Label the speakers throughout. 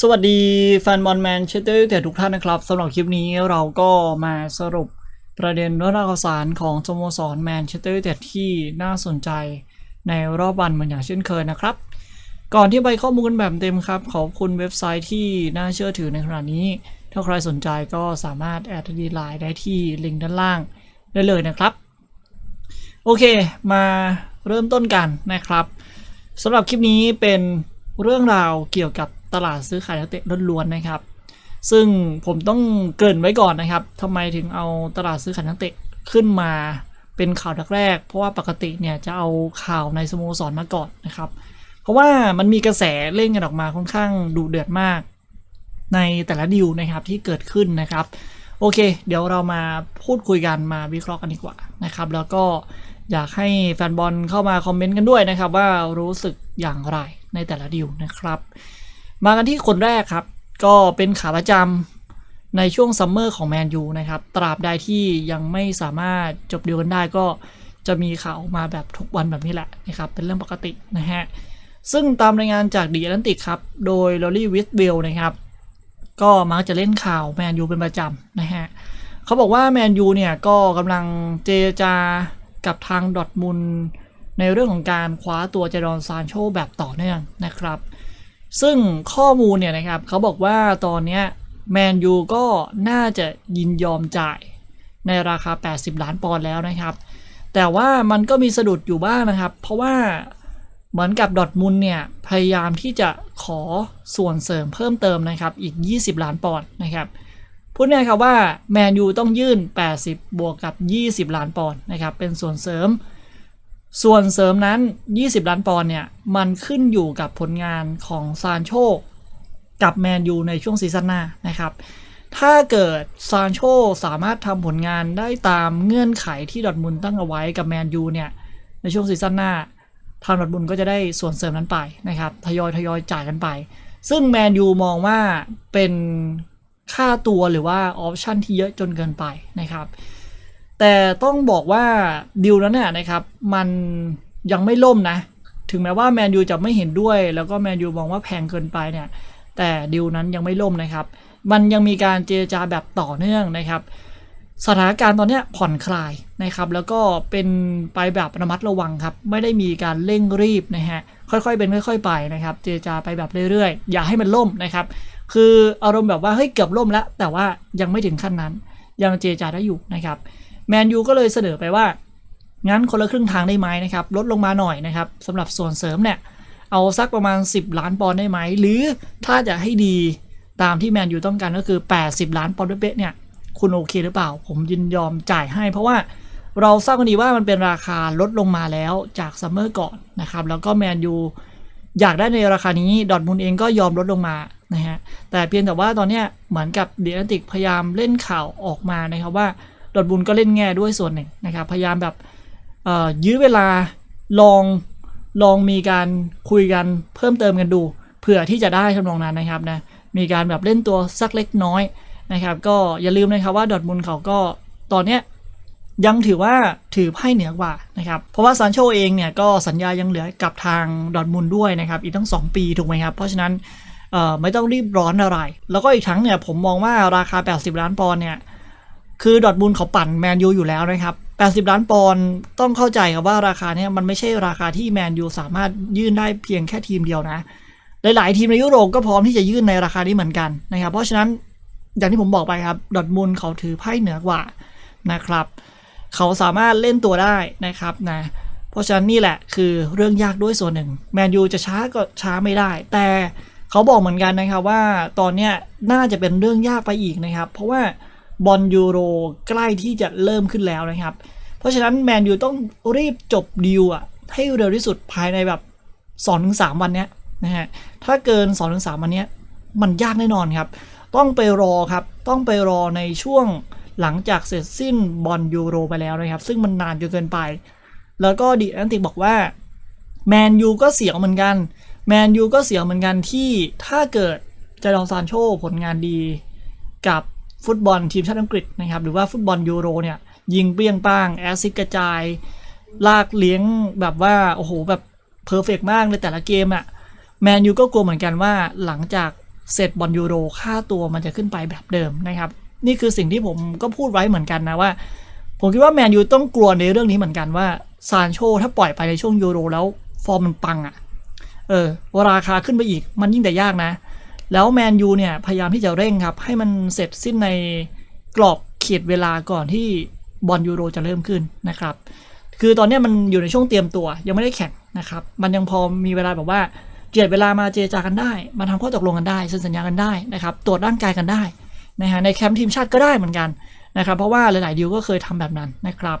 Speaker 1: สวัสดีแฟนบอลแมนเชสเตอร์ยูไนเต็ดทุกท่านนะครับสำหรับคลิปนี้เราก็มาสรุปประเด็นเรื่องราวข่าวสารของสโมสรแมนเชสเตอร์ยูไนเต็ดที่น่าสนใจในรอบวันเหมือนอย่างเช่นเคยนะครับ ก่อนที่ไปข้อมูลแบบเต็มครับ ขอบคุณเว็บไซต์ที่น่าเชื่อถือในขณะนี้ ถ้าใครสนใจก็สามารถแอดดีไลน์ได้ที่ลิงก์ด้านล่างได้เลยนะครับ โอเค มาเริ่มต้นกันนะครับสำหรับคลิปนี้เป็นเรื่องราวเกี่ยวกับ ตลาดซื้อขายนักเตะล้วนๆนะครับ ซึ่งผมต้องเกริ่นไว้ก่อนนะครับทำไมถึงเอาตลาดซื้อขายนักเตะขึ้นมาเป็นข่าวแรก เพราะว่าปกติเนี่ยจะเอาข่าวในสโมสรมาก่อนนะครับ เพราะว่ามันมีกระแสเล่นกันออกมาค่อนข้างดุเดือดมาก ในแต่ละดิวนะครับที่เกิดขึ้นนะครับ โอเค เดี๋ยวเรามาพูดคุยกันมาวิเคราะห์กันดีกว่านะครับ แล้วก็อยากให้แฟนบอลเข้ามาคอมเมนต์กันด้วยนะครับ ว่ารู้สึกอย่างไรในแต่ละดิวนะครับ มากันที่คนแรกครับ ก็เป็นขาประจำในช่วงซัมเมอร์ของแมนยูนะครับ ตราบใดที่ยังไม่สามารถจบเดีลกันได้ก็จะมีข่าวมาแบบทุกวันแบบนี้แหละนะครับ เป็นเรื่องปกตินะฮะ ซึ่งตามรายงานจากดีแอตแลนติกครับ โดยลอรี่วิสเบลนะครับ ก็มักจะเล่นข่าวแมนยูเป็นประจำนะฮะเขาบอกว่าแมนยูเนี่ยก็กำลังเจรจากับทางดอทมุนด์ในเรื่องของการคว้าตัวเจดอนซานโชแบบต่อเนื่องนะครับ ซึ่งข้อมูลเนี่ยนะครับเขาบอกว่าตอนเนี้ยแมนยูก็น่าจะยินยอมจ่ายในราคา 80 ล้านปอนด์แล้วนะครับ แต่ว่ามันก็มีสะดุดอยู่บ้างนะครับ เพราะว่าเหมือนกับดอทมุนเนี่ย พยายามที่จะขอส่วนเสริมเพิ่มเติมนะครับ อีก 20 ล้านปอนด์นะครับพูดง่ายๆครับว่าแมนยูต้องยื่น 80 บวกกับ 20 ล้านปอนด์นะครับ เป็นส่วนเสริม ส่วนเสริมนั้น 20 ล้านปอนด์เนี่ย มันขึ้นอยู่กับผลงานของซานโชกับแมนยูในช่วงซีซั่นหน้านะครับ ถ้าเกิดซานโชสามารถทำผลงานได้ตามเงื่อนไขที่ดอทมุนตั้งเอาไว้กับแมนยูเนี่ย ในช่วงซีซั่นหน้า ทางดอทมุนก็จะได้ส่วนเสริมนั้นไปนะครับ ทยอยทยอยจ่ายกันไป ซึ่งแมนยูมองว่าเป็นค่าตัวหรือว่าออปชั่นที่เยอะจนเกินไปนะครับ แต่ต้องบอกว่าดิวนั้นน่ะนะครับ มันยังไม่ล่มนะ ถึงแม้ว่าแมนยูจะไม่เห็นด้วย แล้วก็แมนยูมองว่าแพงเกินไปเนี่ย แต่ดิวนั้นยังไม่ล่มนะครับ มันยังมีการเจรจาแบบต่อเนื่องนะครับ สถานการณ์ตอนนี้ผ่อนคลายนะครับ แล้วก็เป็นไปแบบระมัดระวังครับ ไม่ได้มีการเร่งรีบนะฮะ ค่อยๆ เป็นค่อย ๆ ไปนะครับ เจรจาไปแบบเรื่อยๆ อย่าให้มันล่มนะครับ คืออารมณ์แบบว่าเฮ้ยเกือบล่มแล้ว แต่ว่ายังไม่ถึงขั้นนั้น ยังเจรจาได้อยู่นะครับ แมนยูก็เลยเสนอไปว่า งั้นคนละครึ่งทางได้ไหมนะครับ ลดลงมาหน่อยนะครับสำหรับส่วนเสริมเนี่ยเอาสักประมาณ 10 ล้านปอนด์ได้ไหม หรือถ้าจะให้ดีตามที่แมนยูต้องการก็คือ 80 ล้านปอนด์เป๊ะเนี่ย คุณโอเคหรือเปล่า ผมยินยอมจ่ายให้ เพราะว่าเราทราบกันดีว่ามันเป็นราคาลดลงมาแล้วจากซัมเมอร์ก่อนนะครับ แล้วก็แมนยูอยากได้ในราคานี้ ดอทมุนด์เองก็ยอมลดลงมานะฮะ แต่เพียงแต่ว่าตอนเนี้ยเหมือนกับเดียนติกพยายามเล่นข่าวออกมานะครับว่า ดอทมุนด์ก็เล่นแง่ด้วยส่วนหนึ่งนะครับ พยายามแบบยื้อเวลาลองลองมีการคุยกันเพิ่มเติมกันดู เผื่อที่จะได้ทำนองนั้นนะครับนะมีการแบบเล่นตัวสักเล็กน้อยนะครับ ก็อย่าลืมนะครับว่าดอทมุนด์เขาก็ตอนเนี้ยยังถือว่าถือไพ่เหนือกว่านะครับ เพราะว่าซานโชเองเนี่ยก็สัญญายังเหลือกับทางดอทมุนด้วยนะครับ อีกตั้ง 2 ปีถูกไหมครับ เพราะฉะนั้นไม่ต้องรีบร้อนอะไร แล้วก็อีกทั้งเนี่ยผมมองว่าราคา 80 ล้านปอนด์เนี่ย คือดอทมุนด์เขาปั่นแมนยูอยู่แล้วนะครับ 80 ล้านปอนด์ต้องเข้าใจครับว่าราคาเนี้ยมันไม่ใช่ราคาที่แมนยูสามารถยื่นได้เพียงแค่ทีมเดียวนะ หลาย ๆ ทีมในยุโรปก็พร้อมที่จะยื่นในราคานี้เหมือนกันนะครับ เพราะฉะนั้นอย่างที่ผมบอกไปครับดอทมุนด์เขาถือไพ่เหนือกว่านะครับ เขาสามารถเล่นตัวได้นะครับนะเพราะฉะนั้นนี่แหละคือเรื่องยากด้วยส่วนหนึ่งแมนยูจะช้าก็ช้าไม่ได้ แต่เขาบอกเหมือนกันนะครับว่าตอนเนี้ยน่าจะเป็นเรื่องยากไปอีกนะครับ เพราะว่า บอลยูโรใกล้ที่จะเริ่มขึ้นแล้วนะครับ เพราะฉะนั้นแมนยูต้องรีบจบดีลอะให้เร็วที่สุดภายในแบบ2-3วันเนี้ยนะฮะถ้าเกิน 2-3วันเนี้ยมันยากแน่นอนครับ ต้องไปรอครับ ต้องไปรอในช่วงหลังจากเสร็จสิ้นบอลยูโรไปแล้วนะครับ ซึ่งมันนานจนเกินไป แล้วก็ดีแอนติกบอกว่าแมนยูก็เสียวเหมือนกัน แมนยูก็เสียวเหมือนกันที่ถ้าเกิดเจดองซานโชผลงานดีกับ ฟุตบอลทีมชาติอังกฤษนะครับ หรือว่าฟุตบอลยูโรเนี่ย ยิงเปรี้ยงป้าง แอซิสกระจาย ลากเลี้ยงแบบว่า โอ้โห แบบเพอร์เฟกมากในแต่ละเกมอะ่ะแมนยูก็กลัวเหมือนกันว่าหลังจากเสร็จบอลยูโรค่าตัวมันจะขึ้นไปแบบเดิมนะครับ นี่คือสิ่งที่ผมก็พูดไว้เหมือนกันนะว่า ผมคิดว่าแมนยูต้องกลัวในเรื่องนี้เหมือนกันว่าซานโชถ้าปล่อยไปในช่วงยูโรแล้วฟอร์มมันปังอะ่ะเออราคาขึ้นไปอีกมันยิ่งแต่ยากนะ แล้วแมนยูเนี่ยพยายามที่จะเร่งครับ ให้มันเสร็จสิ้นในกรอบเขตเวลาก่อนที่บอลยูโรจะเริ่มขึ้นนะครับ คือตอนนี้มันอยู่ในช่วงเตรียมตัวยังไม่ได้แข่งนะครับ มันยังพอมีเวลาแบบว่าเจียดเวลามาเจรจากันได้ มาทำข้อตกลงกันได้เซ็นสัญญากันได้นะครับ ตรวจร่างกายกันได้นะฮะในแคมป์ทีมชาติก็ได้เหมือนกันนะครับ เพราะว่าหลายๆดีลก็เคยทำแบบนั้นนะครับ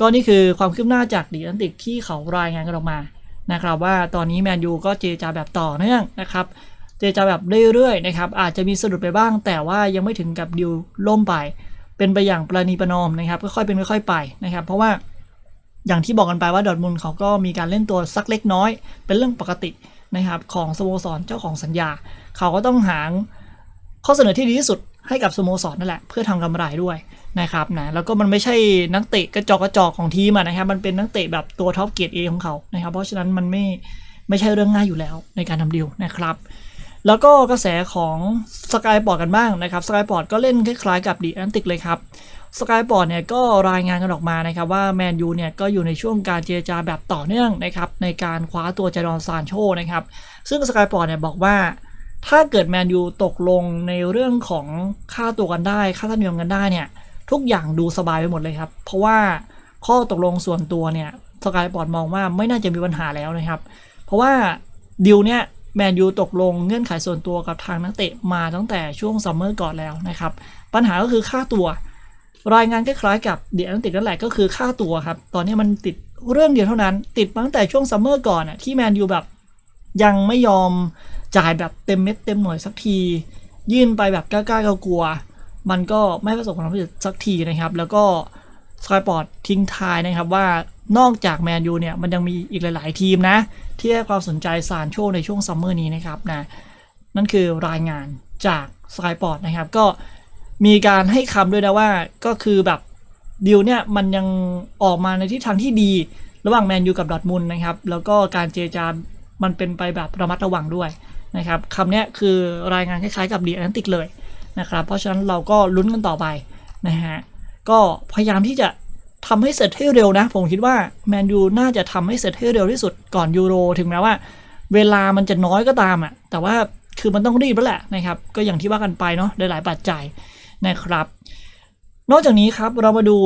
Speaker 1: ก็นี่คือความคืบหน้าจากดีแอนติกที่เขารายงานกันออกมานะครับ ว่าตอนนี้แมนยูก็เจรจาแบบต่อเนื่องนะครับ เจรจาแบบเรื่อยๆนะครับอาจจะมีสะดุดไปบ้าง แต่ว่ายังไม่ถึงกับดิวล่มไป เป็นไปอย่างประนีประนอมนะครับค่อยๆเป็นค่อยๆไปนะครับ เพราะว่าอย่างที่บอกกันไปว่าดอทมุนเขาก็มีการเล่นตัวสักเล็กน้อย เป็นเรื่องปกตินะครับของสโมสรเจ้าของสัญญา เขาก็ต้องหาข้อเสนอที่ดีที่สุดให้กับสโมสรนั่นแหละเพื่อทำกำไรด้วยนะครับนะแล้วก็มันไม่ใช่นักเตะกระจอกกระจอกของทีมนะครับมันเป็นนักเตะแบบตัวท็อปเกรดเอของเขานะครับเพราะฉะนั้นมันไม่ไม่ใช่เรื่องง่ายอยู่แล้วในการทำดีลนะครับ แล้วก็กระแสของสกายปอร์ตกันบ้างนะครับสกายปอร์ตก็เล่นคล้ายๆกับดีแอนติกเลยครับสกายปอร์ตเนี่ยก็รายงานกันออกมานะครับว่าแมนยูเนี่ยก็อยู่ในช่วงการเจรจาแบบต่อเนื่องนะครับในการคว้าตัวจารอนซานโชนะครับซึ่งสกายปอร์ตเนี่ยบอกว่า ถ้าเกิดแมนยูตกลงในเรื่องของค่าตัวกันได้ ค่าธรรมเนียมกันได้เนี่ยทุกอย่างดูสบายไปหมดเลยครับ เพราะว่าข้อตกลงส่วนตัวเนี่ยสกายปอร์ตมองว่าไม่น่าจะมีปัญหาแล้วนะครับ เพราะว่าดิวเนี่ย แมนยูตกลงเงื่อนไขส่วนตัวกับทางนักเตะมาตั้งแต่ช่วงซัมเมอร์ก่อนแล้วนะครับ ปัญหาก็คือค่าตัว รายงานคล้ายๆกับเดียนติกนั่นแหละก็คือค่าตัวครับ ตอนนี้มันติดเรื่องเดียวเท่านั้น ติดมาตั้งแต่ช่วงซัมเมอร์ก่อนอะที่แมนยูแบบยังไม่ยอมจ่ายแบบเต็มเม็ดเต็มหน่วยสักที ยื่นไปแบบกล้าๆกลัวๆมันก็ไม่ประสบความสำเร็จสักทีนะครับ แล้วก็ สกายปอร์ตทิ้งท้ายนะครับว่านอกจากแมนยูเนี่ยมันยังมีอีกหลาย ๆ ทีมนะ ที่ให้ความสนใจซานโชในช่วงซัมเมอร์นี้นะครับนะนั่นคือรายงานจากสกายปอร์ตนะครับ ก็มีการให้คำด้วยนะว่าก็คือแบบดีลเนี่ยมันยังออกมาในทิศทางที่ดี ระหว่างแมนยูกับดอทมุนนะครับ แล้วก็การเจรจามันเป็นไปแบบระมัดระวังด้วยนะครับคำนี้คือรายงานคล้ายๆกับดีแอนติกเลยนะครับ เพราะฉะนั้นเราก็ลุ้นกันต่อไปนะฮะ ก็พยายามที่จะทำให้เสร็จให้เร็วนะ ผมคิดว่าแมนยูน่าจะทำให้เสร็จให้เร็วที่สุดก่อนยูโร ถึงแม้ว่า เวลามันจะน้อยก็ตามอะ แต่ว่าคือมันต้องรีบแล้วแหละนะครับ ก็อย่างที่ว่ากันไปเนาะหลายๆปัจจัยนะครับ นอกจากนี้ครับเรามาดู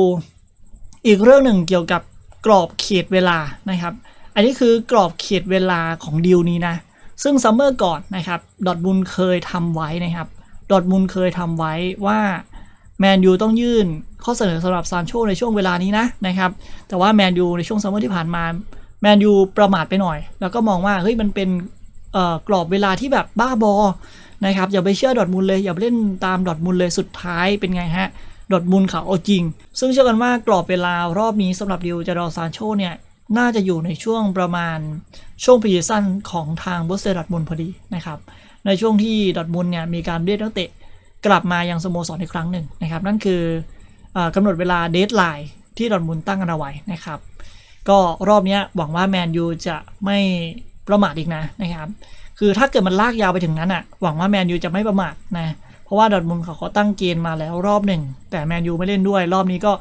Speaker 1: อีกเรื่องหนึ่งเกี่ยวกับกรอบเขตเวลานะครับ อันนี้คือกรอบเขตเวลาของดีลนี้นะ ซึ่งซัมเมอร์ก่อนนะครับ ดอทบุลเคยทำไว้นะครับ ดอทบุลเคยทำไว้ว่า แมนยูต้องยื่นข้อเสนอสำหรับซานโชในช่วงเวลานี้นะนะครับ แต่ว่าแมนยูในช่วงซัมเมอร์ที่ผ่านมาแมนยูประมาทไปหน่อย แล้วก็มองว่าเฮ้ยมันเป็นกรอบเวลาที่แบบบ้าบอนะครับอย่าไปเชื่อดอทมุลเลยอย่าไปเล่นตามดอทมุลเลยสุดท้ายเป็นไงฮะดอทมุลเขาเอาจริง ซึ่งเชื่อกันว่ากรอบเวลารอบนี้สำหรับดิวจารอซานโชเนี่ยน่าจะอยู่ในช่วงประมาณช่วงปีซันของทางบอสเซอร์ดอทมุลพอดีนะครับในช่วงที่ดอทมุลเนี่ยมีการเรียกนักเตะ กลับมายังสโมสรอีกครั้งหนึ่งนะครับ นั่นคืออกำหนดเวลาเดทไลน์ที่ดอร์ทมุนตั้งกันเอาไว้นะครับ ก็รอบนี้หวังว่าแมนยูจะไม่ประมาทอีกนะนะครับ คือถ้าเกิดมันลากยาวไปถึงนั้นอะหวังว่าแมนยูจะไม่ประมาทนะเพราะว่าดอร์ทมุนเขาเขาตั้งเกณฑ์มาแล้วรอบหนึ่งแต่แมนยูไม่เล่นด้วยรอบนี้ก็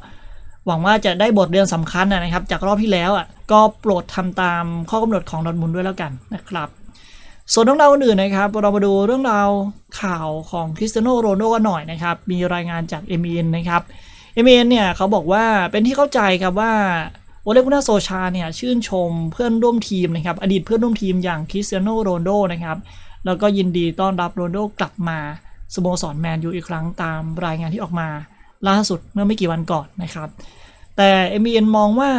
Speaker 1: หวังว่าจะได้บทเรียนสำคัญนะครับ จากรอบที่แล้วอะก็โปรดทำตามข้อกำหนดของดอร์ทมุนด้วยแล้วกันนะครับ ส่วนเรื่องราวอื่นนะครับ เรามาดูเรื่องราวข่าวของคริสเตียโนโรนัลโดกันหน่อยนะครับ มีรายงานจาก m อ n นนะครับ m อ n เอ็นเนี่ยเขาบอกว่าเป็นที่เข้าใจครับว่าโอเลกุน่าโซชาเนี่ยชื่นชมเพื่อนร่วมทีมนะครับ อดีตเพื่อนร่วมทีมอย่างคริสเตียโนโรนัลโดนะครับ แล้วก็ยินดีต้อนรับโรนัลโดกลับมาสโมสรแมนยูอีกครั้งตามรายงานที่ออกมาล่าสุดเมื่อไม่กี่วันก่อนนะครับ แต่ m อ n มองว่า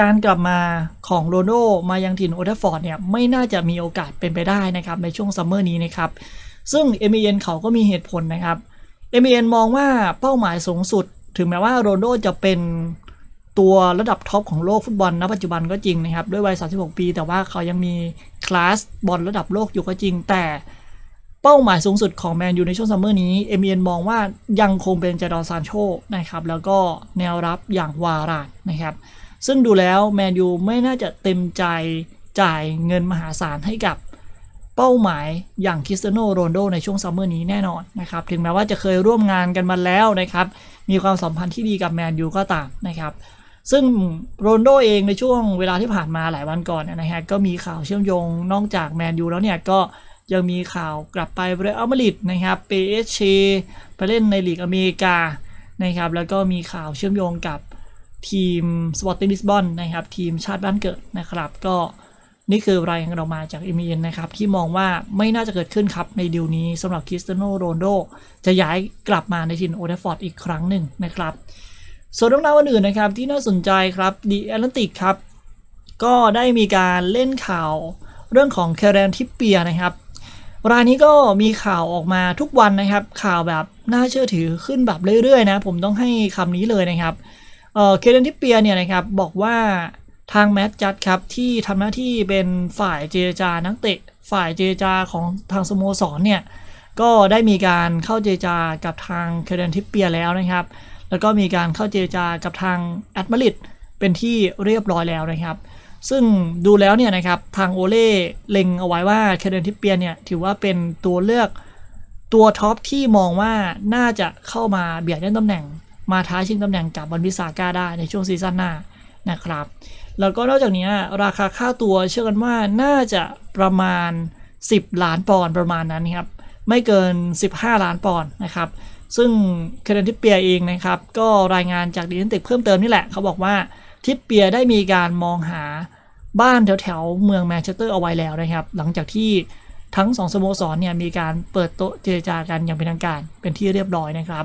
Speaker 1: การกลับมาของโรนลโดมายังถิ่นโอเทฟฟอร์ดเนี่ยไม่น่าจะมีโอกาสเป็นไปได้นะครับในช่วงซัมเมอร์นี้นะครับซึ่ง m อ n เขาก็มีเหตุผลนะครับ m อ n มองว่าเป้าหมายสูงสุด ถึงแม้ว่าโรนลโดจะเป็นตัวระดับท็อปของโลกฟุตบอลณปัจจุบันก็จริงนะครับ ด้วยวัย 36 ปี แต่ว่าเขายังมีคลาสบอลระดับโลกอยู่ก็จริง แต่เป้าหมายสูงสุดของแมนยูในช่วงซัมเมอร์นี้เอเมียนมองว่ายังคงเป็นจารอนซานโชนะครับ แล้วก็แนวรับอย่างวารานนะครับ ซึ่งดูแล้วแมนยูไม่น่าจะเต็มใจจ่ายเงินมหาศาลให้กับเป้าหมายอย่างคริสเตียโนโรนโดในช่วงซัมเมอร์นี้แน่นอนนะครับถึงแม้ว่าจะเคยร่วมงานกันมาแล้วนะครับมีความสัมพันธ์ที่ดีกับแมนยูก็ตามนะครับซึ่งโรนโดเองในช่วงเวลาที่ผ่านมาหลายวันก่อนเนยนะฮะก็มีข่าวเชื่อมโยงนอกจากแมนยูแล้วเนี่ยก็ยังมีข่าวกลับไปเรอัลมาดริดนะครับเปเอชไปเล่นในลีกอเมริกานะครับแล้วก็มีข่าวเชื่อมโยงกับ ทีมสปอร์ติ้งลิสบอนนะครับทีมชาติบ้านเกิดนะครับ ก็นี่คือรายงานออกมาจากเอ็มเอ็นนะครับ ที่มองว่าไม่น่าจะเกิดขึ้นครับ ในดีลนี้สำหรับคริสเตียโนโรนลโดจะย้ายกลับมาในทีมโอเดฟอร์ดอีกครั้งหนึ่งนะครับ ส่วนเรื่องราวอื่นนะครับ ที่น่าสนใจครับดีแอตแลนติกครับ ก็ได้มีการเล่นข่าวเรื่องของแคเรนทิปเปียนะครับ รายนี้ก็มีข่าวออกมาทุกวันนะครับ ข่าวแบบน่าเชื่อถือขึ้นแบบเรื่อยๆนะ ผมต้องให้คำนี้เลยนะครับ เอ่อเคเรนทิปเปียเนี่ยนะครับบอกว่าทางแมตจัดครับที่ทำหน้าที่เป็นฝ่ายเจรจานักเตะ ฝ่ายเจรจาของทางสโมสรเนี่ยก็ได้มีการเข้าเจรจากับทางเคเรนทิปเปียแล้วนะครับ แล้วก็มีการเข้าเจรจากับทางแอตมาริดเป็นที่เรียบร้อยแล้วนะครับ ซึ่งดูแล้วเนี่ยนะครับทางโอเล่เล็งเอาไว้ว่าเคเดนทิปเปียเนี่ยถือว่าเป็นตัวเลือกตัวท็อปที่มองว่าน่าจะเข้ามาเบียดแย่งตำแหน่ง มาท้าชิงตำแหน่งกับบอลวิสาก้าได้ในช่วงซีซั่นหน้านะครับ แล้วก็นอกจากนี้ราคาค่าตัวเชื่อกันว่าน่าจะประมาณ 10 ล้านปอนด์ประมาณนั้นครับ ไม่เกิน 15 ล้านปอนด์นะครับ ซึ่งเคเดนทิปเปียเองนะครับ ก็รายงานจากดีนติกเพิ่มเติมนี่แหละ เขาบอกว่าทิปเปียได้มีการมองหาบ้านแถวๆเมืองแมนเชสเตอร์เอาไว้แล้วนะครับ หลังจากที่ทั้งสองสโมสรเนี่ยมีการเปิดโต๊ะเจรจากันอย่างเป็นทางการเป็นที่เรียบร้อยนะครับ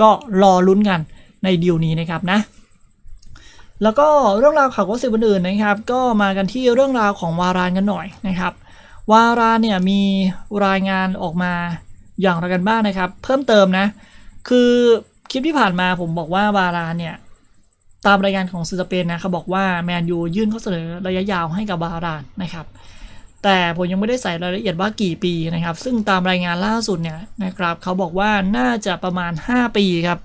Speaker 1: ก็รอลุ้นกันในดีลนี้นะครับนะแล้วก็เรื่องราวข่าวกสิบอื่นๆนะครับ ก็มากันที่เรื่องราวของวารานกันหน่อยนะครับ วารานเนี่ยมีรายงานออกมาอย่างไรกันบ้างนะครับ เพิ่มเติมนะ คือคลิปที่ผ่านมาผมบอกว่าวารานเนี่ยตามรายงานของสื่อสเปนนะเขาบอกว่าแมนยูยื่นข้อเสนอระยะยาวให้กับบารานนะครับ แต่ผมยังไม่ได้ใส่รายละเอียดว่ากี่ปีนะครับ ซึ่งตามรายงานล่าสุดเนี่ยนะครับเขาบอกว่าน่าจะประมาณ 5 ปีครับ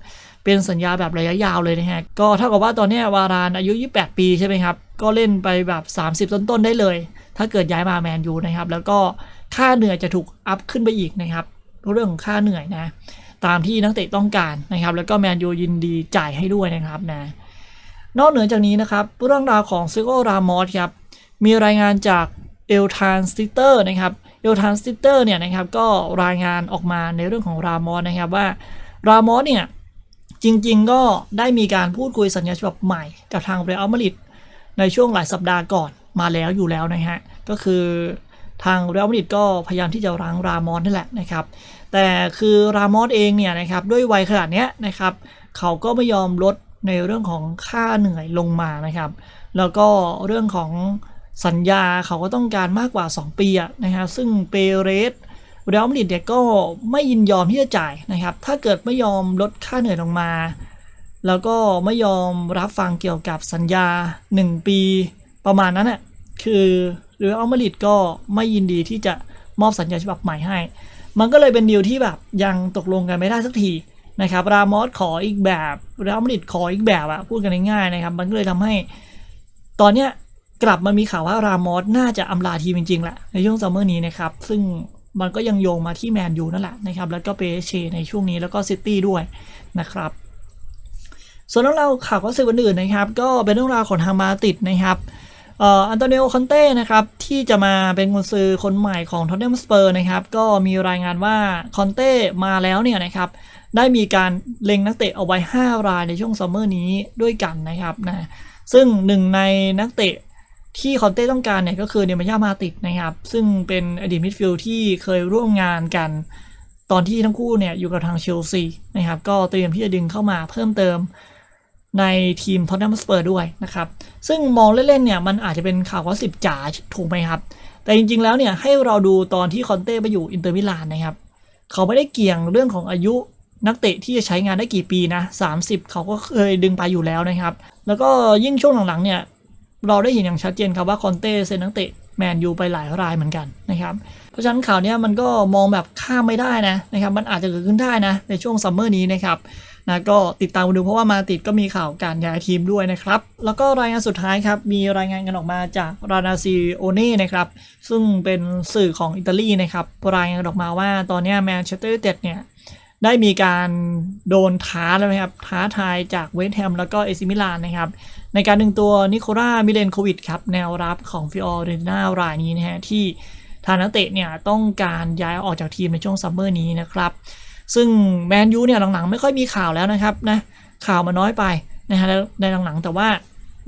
Speaker 1: เป็นสัญญาแบบระยะยาวเลยนะฮะ ก็เท่ากับว่าตอนนี้วารานอายุ 28 ปีใช่ไหมครับ ก็เล่นไปแบบ 30 ต้นๆได้เลย ถ้าเกิดย้ายมาแมนยูนะครับ แล้วก็ค่าเหนื่อยจะถูกอัพขึ้นไปอีกนะครับ เรื่องของค่าเหนื่อยนะ ตามที่นักเตะต้องการนะครับ แล้วก็แมนยูยินดีจ่ายให้ด้วยนะครับนะ นอกเหนือจากนี้นะครับ เรื่องราวของซิโกรามอสครับ มีรายงานจาก เอลทานสติเตอร์นะครับเอลทานสติเตอร์เนี่ยนะครับก็รายงานออกมาในเรื่องของรามอสนะครับว่ารามอสเนี่ยจริงๆ ก็ได้มีการพูดคุยสัญญาฉบับใหม่กับทางเรอัลมาดริดในช่วงหลายสัปดาห์ก่อนมาแล้วอยู่แล้วนะฮะก็คือทางเรอัลมาดริดก็พยายามที่จะรั้งรามอสนั่นแหละนะครับ แต่คือรามอสเองเนี่ยนะครับด้วยวัยขนาดเนี้ยนะครับเขาก็ไม่ยอมลดในเรื่องของค่าเหนื่อยลงมานะครับ แล้วก็เรื่องของ สัญญาเขาก็ต้องการมากกว่า 2 ปีอะนะซึ่งเปเรสเรอัลมาดริดเนี่ยก็ไม่ยินยอมที่จะจ่ายนะครับ ถ้าเกิดไม่ยอมลดค่าเหนื่อยลงมา แล้วก็ไม่ยอมรับฟังเกี่ยวกับสัญญา 1 ปีประมาณนั้นน่ะคือเรอัลมาดริดก็ไม่ยินดีที่จะมอบสัญญาฉบับใหม่ให้ มันก็เลยเป็นดีลที่แบบยังตกลงกันไม่ได้สักทีนะครับ รามอสขออีกแบบเรอัลมาดริดขออีกแบบอะพูดกันง่ายๆนะครับ มันก็เลยทำให้ตอนเนี้ย กลับมามีข่าวว่ารามอสน่าจะอำลาทีมจริงๆแหละในช่วงซัมเมอร์นี้นะครับ ซึ่งมันก็ยังโยงมาที่แมนยูนั่นแหละนะครับ แล้วก็เปเชในช่วงนี้แล้วก็ซิตี้ด้วยนะครับ ส่วนเรื่องราวข่าวก็สื่ออื่นนะครับ ก็เป็นเรื่องราวของทางมาติดนะครับอันโตนิโอคอนเต้นะครับที่จะมาเป็นกุนซือคนใหม่ของท็อตแนมสเปอร์นะครับก็มีรายงานว่าคอนเต้มาแล้วเนี่ยนะครับได้มีการเล็งนักเตะเอาไว้ 5 รายในช่วงซัมเมอร์นี้ด้วยกันนะครับนะซึ่งหนึ่งในนักเตะ ที่คอนเต้ต้องการเนี่ยก็คือเนมายามาติดนะครับ ซึ่งเป็นอดีตมิดฟิลด์ที่เคยร่วมงานกันตอนที่ทั้งคู่เนี่ยอยู่กับทางเชลซีนะครับ ก็เตรียมที่จะดึงเข้ามาเพิ่มเติมในทีมท็อตแนมสเปอร์ด้วยนะครับ ซึ่งมองเล่นๆเนี่ยมันอาจจะเป็นข่าวว่าสิบจ๋าถูกไหมครับ แต่จริงๆแล้วเนี่ยให้เราดูตอนที่คอนเต้ไปอยู่อินเตอร์มิลานนะครับ เขาไม่ได้เกี่ยงเรื่องของอายุนักเตะที่จะใช้งานได้กี่ปีนะ30 เขาก็เคยดึงไปอยู่แล้วนะครับ แล้วก็ยิ่งช่วงหลังๆเนี่ย เราได้เห็นอย่างชัดเจนครับว่าคอนเต้เซ็นนักเตะแมนยูไปหลายรายเหมือนกันนะครับ เพราะฉะนั้นข่าวนี้มันก็มองแบบข้ามไม่ได้นะนะครับ มันอาจจะเกิดขึ้นได้นะ ในช่วงซัมเมอร์นี้นะครับนะก็ติดตามมาดูเพราะว่ามาติดก็มีข่าวการย้ายทีมด้วยนะครับ แล้วก็รายงานสุดท้ายครับ มีรายงานกันออกมาจากรานาซีโอเน่นะครับ ซึ่งเป็นสื่อของอิตาลีนะครับ รายงานออกมาว่าตอนนี้แมนเชสเตอร์ยูไนเต็ดเนี่ย ได้มีการโดนท้าแล้วนะครับ ท้าทายจากเวสต์แฮมแล้วก็เอซิมิลานนะครับ ในการดึงตัวนิโคล่ามิเลนโควิดครับแนวรับของฟิออเรนนารายนี้นะฮะที่ทางนักเตะเนี่ยต้องการย้ายออกจากทีมในช่วงซัมเมอร์นี้นะครับ ซึ่งแมนยูเนี่ยหลังๆ ไม่ค่อยมีข่าวแล้วนะครับนะข่าวมาน้อยไปนะฮะในหลังๆ แต่ว่า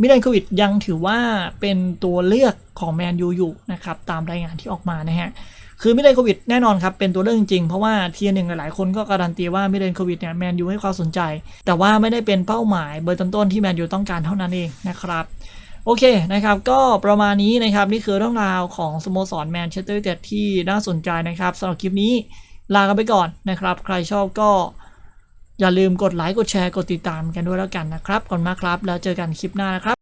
Speaker 1: มิเลนโควิดยังถือว่าเป็นตัวเลือกของแมนยูอยู่นะครับตามรายงานที่ออกมานะฮะ คือมิเลนโควิดแน่นอนครับ เป็นตัวเลือกจริงเพราะว่าเทียร์หนึ่งหลายๆคนก็การันตีว่ามิเลนโควิดเนี่ยแมนยูให้ความสนใจ แต่ว่าไม่ได้เป็นเป้าหมายเบอร์ต้นๆที่แมนยูต้องการเท่านั้นเองนะครับโอเคนะครับก็ประมาณนี้นะครับนี่คือเรื่องราวของสโมสรแมนเชสเตอร์ยูไนเต็ดที่น่าสนใจนะครับสำหรับคลิปนี้ลากันไปก่อนนะครับ ใครชอบก็อย่าลืมกดไลค์กดแชร์กดติดตามกันด้วยแล้วกันนะครับขอบคุณมากครับ แล้วเจอกันคลิปหน้านะครับ